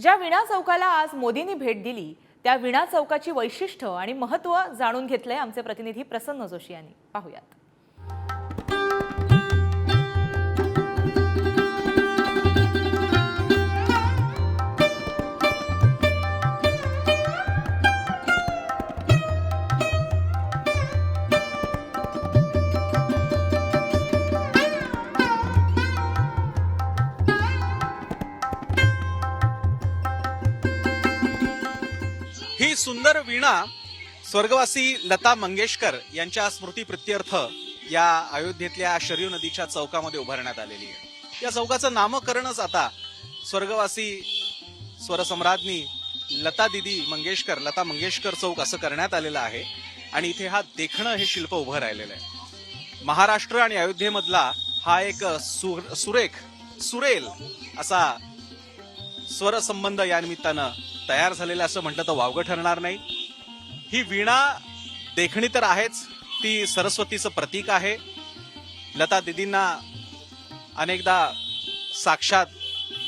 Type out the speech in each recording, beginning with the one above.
ज्या विणा चौकाला आज मोदींनी भेट दिली त्या विणा चौकाची वैशिष्ट्य आणि महत्त्व जाणून घेतलंय आमचे प्रतिनिधी प्रसन्न जोशी यांनी. पाहूयात. ही सुंदर वीणा स्वर्गवासी लता मंगेशकर यांच्या स्मृती प्रत्यर्थ या अयोध्येतल्या शरीर नदीच्या चौकामध्ये उभारण्यात आलेली आहे. या चौकाचं नामकरणच आता स्वर्गवासी स्वरसम्राज्ञी लता दिदी मंगेशकर लता मंगेशकर चौक असं करण्यात आलेलं आहे आणि इथे हा देखणं हे शिल्प उभं राहिलेलं आहे. महाराष्ट्र आणि अयोध्येमधला हा एक सु- सुरेख सुरेल असा स्वर संबंध या निमित्तानं तयार झालेलं असं म्हटलं तर वावगं ठरणार नाही. ही वीणा देखणी तर आहेच ती सरस्वतीचं प्रतीक आहे. लता दिदींना अनेकदा साक्षात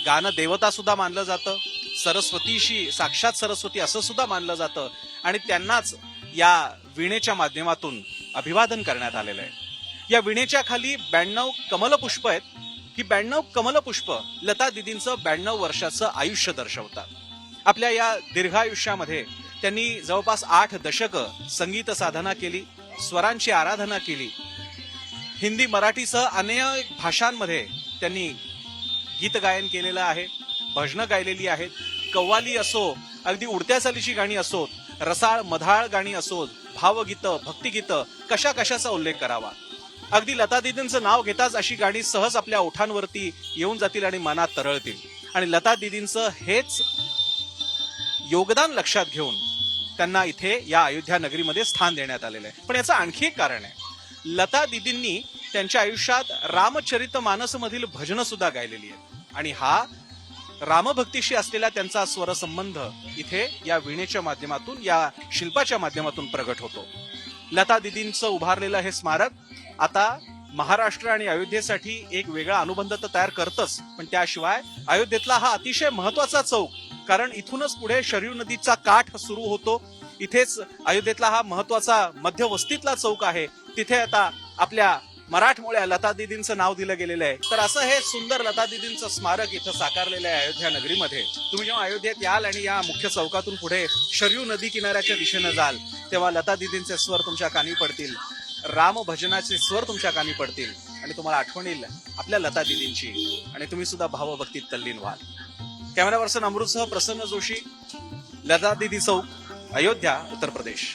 गाणं देवता सुद्धा मानलं जातं सरस्वतीशी साक्षात सरस्वती असं सुद्धा मानलं जातं आणि त्यांनाच या वीणेच्या माध्यमातून अभिवादन करण्यात आलेलं आहे. या वीणेच्या खाली ब्याण्णव कमलपुष्प आहेत. ही ब्याण्णव कमलपुष्प लता दिदींचं ब्याण्णव वर्षाचं आयुष्य दर्शवतात. आपल्या या दीर्घायुष्यामध्ये त्यांनी जवळपास आठ दशकं संगीत साधना केली स्वरांची आराधना केली. हिंदी मराठीसह अनेक भाषांमध्ये त्यांनी गीत गायन केलेलं आहे भजनं गायलेली आहेत. कव्वाली असो अगदी उडत्या चालीची गाणी असोत रसाळ मधाळ गाणी असोत भावगीतं भक्तिगीतं कशा कशाचा उल्लेख करावा? अगदी लता दिदींचं नाव घेताच अशी गाणी सहज आपल्या ओठांवरती येऊन जातील आणि मनात तरळतील. आणि लता दिदींचं हेच योगदान लक्षात घेऊन त्यांना इथे या अयोध्या नगरीमध्ये स्थान देण्यात आलेलं आहे. पण याचं आणखी एक कारण आहे. लता दिदींनी त्यांच्या आयुष्यात रामचरित मानसमधील भजनं सुद्धा गायलेली आहेत. आणि हा रामभक्तीशी असलेला त्यांचा स्वरसंबंध इथे या वीणेच्या माध्यमातून या शिल्पाच्या माध्यमातून प्रगट होतो. लता दिदींचं उभारलेलं हे स्मारक आता महाराष्ट्र आणि अयोध्येसाठी एक वेगळा अनुबंध तर तयार करतच पण त्याशिवाय अयोध्येतला हा अतिशय महत्त्वाचा चौक कारण इथूनच पुढे शरयू नदीचा काठ सुरू होतो. इथेच अयोध्येतला हा महत्त्वाचा मध्यवस्तीतला चौक आहे. तिथे आता आपल्या मराठमोळ्या लता दिदींचं नाव दिलं गेलेलं आहे. तर असं हे सुंदर लता दिदींचं स्मारक इथं साकारलेलं आहे अयोध्या नगरीमध्ये. तुम्ही जेव्हा अयोध्येत याल आणि या मुख्य चौकातून पुढे शरयू नदी किनाऱ्याच्या दिशेनं जाल तेव्हा लता दिदींचे स्वर तुमच्या कानी पडतील. राम भजनाचे स्वर तुमच्या कानी पडतील. आणि तुम्हाला आठवण येईल आपल्या लता दिदींची. आणि तुम्ही सुद्धा भावभक्तीत तल्लीन व्हाल. कॅमेरा पर्सन अमृतसह प्रसन्न जोशी लता दिदी चौक अयोध्या उत्तर प्रदेश.